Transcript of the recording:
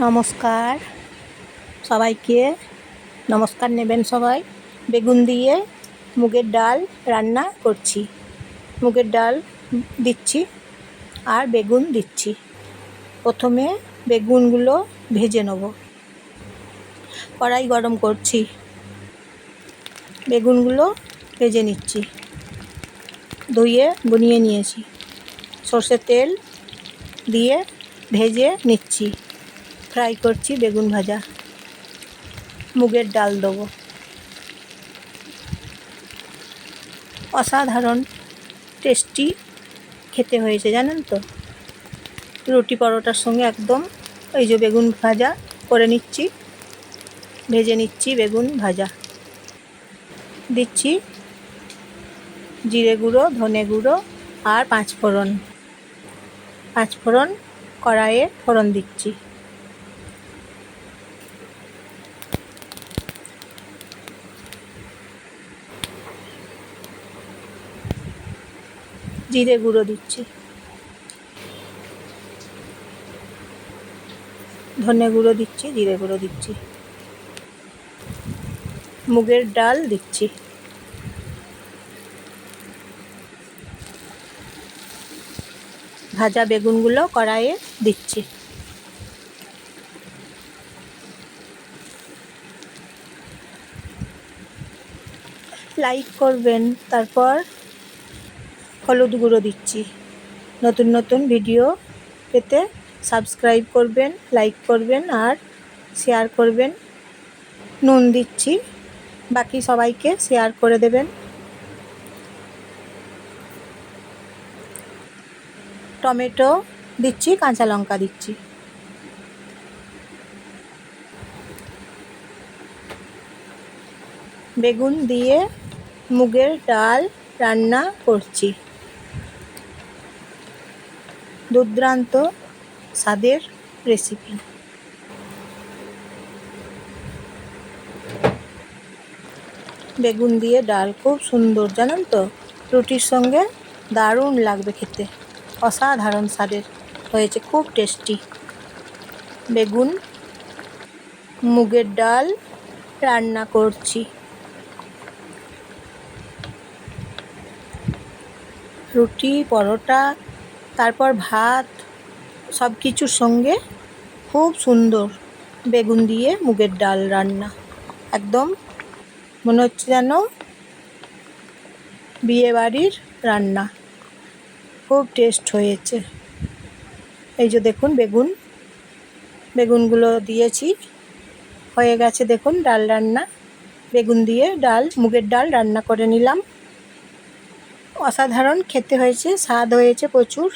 নমস্কার। সবাইকে নমস্কার নেবেন সবাই। বেগুন দিয়ে মুগের ডাল রান্না করছি। মুগের ডাল দিচ্ছি আর বেগুন দিচ্ছি। প্রথমে বেগুনগুলো ভেজে নেব। কড়াই গরম করছি। বেগুনগুলো ভেজে নিচ্ছি। ধুয়ে বুনিয়ে নিয়েছি। সর্ষের তেল দিয়ে ভেজে নিচ্ছি। ফ্রাই করছি, বেগুন ভাজা। মুগের ডাল দেবো। অসাধারণ টেস্টি খেতে হয়েছে, জানেন তো? রুটি পরোটার সঙ্গে একদম এই যে বেগুন ভাজা করে নিচ্ছি, ভেজে নিচ্ছি বেগুন ভাজা। দিচ্ছি জিরে গুঁড়ো, ধনে গুঁড়ো আর পাঁচ ফোড়ন পাঁচ ফোড়ন কড়াইয়ে ফোড়ন দিচ্ছি। জিরে গুঁড়ো দিচ্ছি। ধনে গুঁড়ো দিচ্ছি, জিরে গুঁড়ো দিচ্ছি। মুগের ডাল দিচ্ছি। ভাজা বেগুনগুলো কড়াইয়ে দিচ্ছি। লাইক করবেন, তারপর হলুদ গুঁড়ো দিচ্ছি। নতুন নতুন ভিডিও পেতে সাবস্ক্রাইব করবেন লাইক করবেন আর শেয়ার করবেন। নুন দিচ্ছি। বাকি সবাইকে শেয়ার করে দেবেন। টমেটো দিচ্ছি, কাঁচা লঙ্কা দিচ্ছি। বেগুন দিয়ে মুগের ডাল রান্না করছি। দুর্দান্ত স্বাদের রেসিপি বেগুন দিয়ে ডাল খুব সুন্দর, জানেন তো? রুটির সঙ্গে দারুণ লাগবে খেতে। অসাধারণ স্বাদের। হয়েছে খুব টেস্টি। বেগুন, মুগের ডাল রান্না করছি। রুটি, পরোটা তারপর ভাত, সব কিছুর সঙ্গে খুব সুন্দর বেগুন দিয়ে মুগের ডাল রান্না। একদম মনে হচ্ছে যেন বিয়েবাড়ির রান্না। খুব টেস্ট হয়েছে। এই যে দেখুন বেগুন। বেগুনগুলো দিয়েছি। হয়ে গেছে দেখুন ডাল রান্না। বেগুন দিয়ে ডাল, মুগের ডাল রান্না করে নিলাম। অসাধারণ খেতে হয়েছে স্বাদ হয়েছে প্রচুর।